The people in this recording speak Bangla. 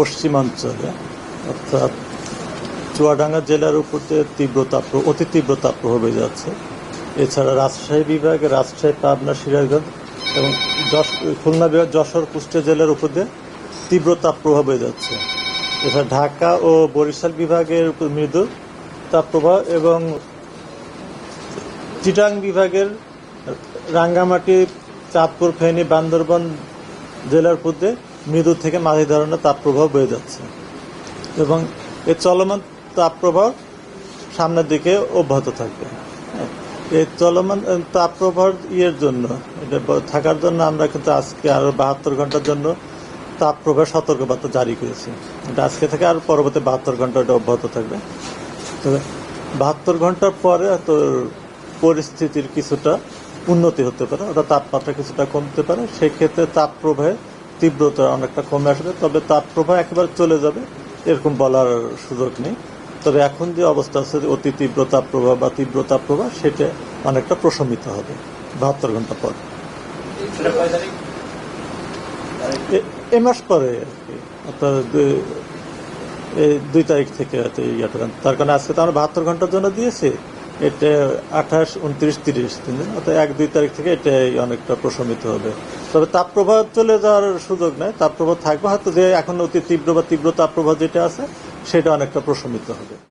পশ্চিমাঞ্চলে, অর্থাৎ চুয়াডাঙ্গা জেলার উপর দিয়ে তীব্র তাপ- অতি তীব্র তাপপ্রবাহ বয়ে যাচ্ছে। এছাড়া রাজশাহী বিভাগে রাজশাহী, পাবনা, সিরাজগঞ্জ এবং খুলনা বিভাগ যশোর, কুষ্টিয়া জেলার উপর দিয়ে তীব্র তাপপ্রবাহ বয়ে যাচ্ছে। এছাড়া ঢাকা ও বরিশাল বিভাগের উপর মৃদু তাপপ্রবাহ এবং চিটাং বিভাগের রাঙ্গামাটি, চাঁদপুর, ফেনী, বান্দরবান জেলার উপর দিয়ে মৃদু থেকে মাঝি ধরনের তাপপ্রবাহ বয়ে যাচ্ছে এবং এর চলমান তাপপ্রবাহ সামনের দিকে অব্যাহত থাকবে। এই চলমান তাপপ্রবাহ ইয়ের জন্য, এটা থাকার জন্য আমরা কিন্তু আজকে আরও বাহাত্তর ঘণ্টার জন্য তাপপ্রবাহ সতর্কবার্তা জারি করেছি। এটা আজকে থেকে আর পরবর্তী বাহাত্তর ঘণ্টা এটা অব্যাহত থাকবে। তবে বাহাত্তর ঘণ্টার পরে তো পরিস্থিতির কিছুটা উন্নতি হতে পারে, অর্থাৎ তাপমাত্রা কিছুটা কমতে পারে। সেক্ষেত্রে তাপপ্রবাহে তীব্রতা অনেকটা কমে আসবে, তবে তাপপ্রবাহ একেবারে চলে যাবে, এরকম বলার সুযোগ নেই। তবে এখন যে অবস্থা আছে, অতি তীব্র তাপপ্রবাহ বা তীব্র তাপপ্রবাহ সেটা অনেকটা প্রশমিত হবে বাহাত্তর ঘণ্টা পর। এ- মাস পরে আর কি অর্থাৎ দুই- তারিখ থেকে তার কারণে আজকে তো আমরা বাহাত্তর ঘণ্টার জন্য দিয়েছি। এটা আঠাশ, উনত্রিশ, তিরিশ দিনে। অর্থাৎ এক, দুই তারিখ থেকে এটাই অনেকটা প্রশমিত হবে। তবে তাপপ্রবাহ চলে যাওয়ার সুযোগ নেই। তাপপ্রবাহ থাকবে, হয়তো যে এখন অতি তীব্র বা তীব্র তাপপ্রবাহ যেটা আছে, সেটা অনেকটা প্রশমিত হবে।